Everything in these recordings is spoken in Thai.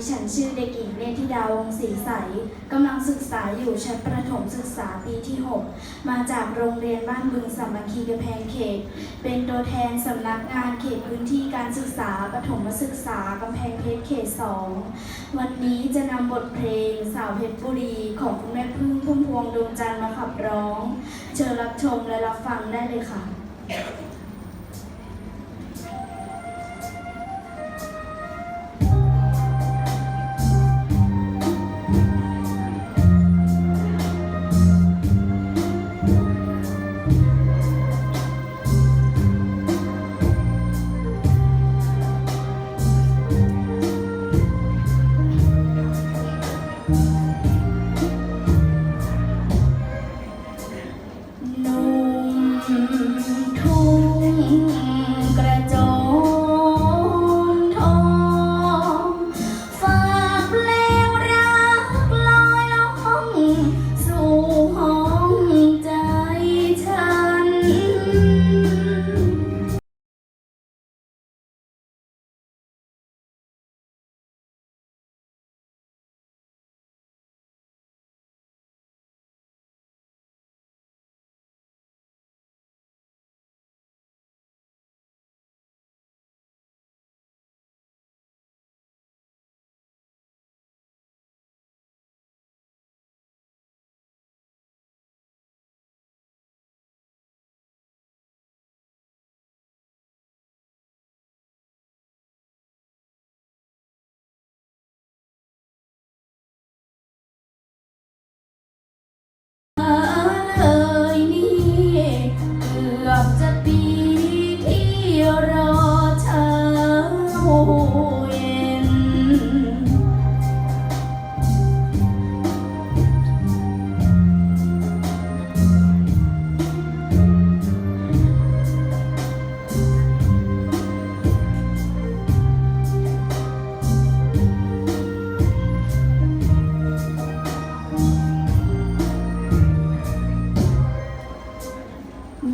ดิฉันชื่อเด็กหญิงเนธิดาวงศรีใสกำลังศึกษาอยู่ชั้นประถมศึกษาปีที่ 6 มาจากโรงเรียนบ้านบึงสามัคคีกำแพงเขต เป็นตัวแทนสำนักงานเขตพื้นที่การศึกษาประถมศึกษากำแพงเพชรเขต 2 วันนี้จะนำบทเพลงสาวเพชรบุรีของคุณแม่พึ่งพุ่มพวงดวงจันทร์มาขับร้อง เชิญรับชมและรับฟังได้เลยค่ะ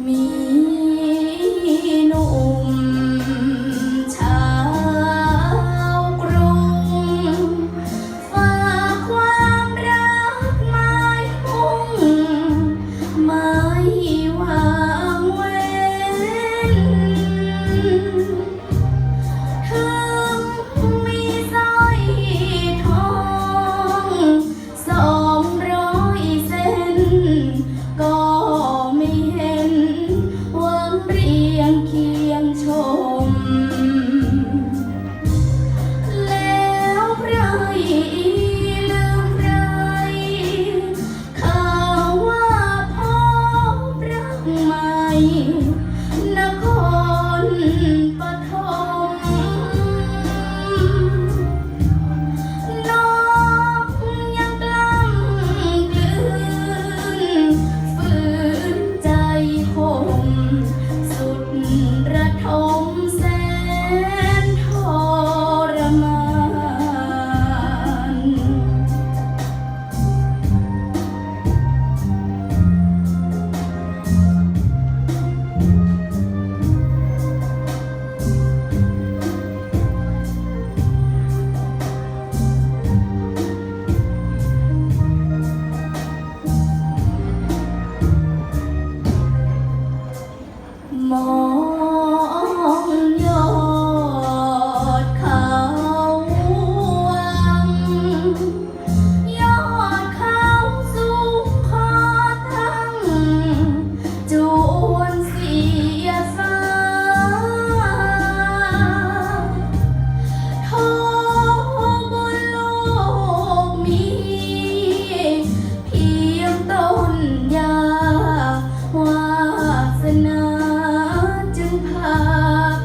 มี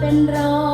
เ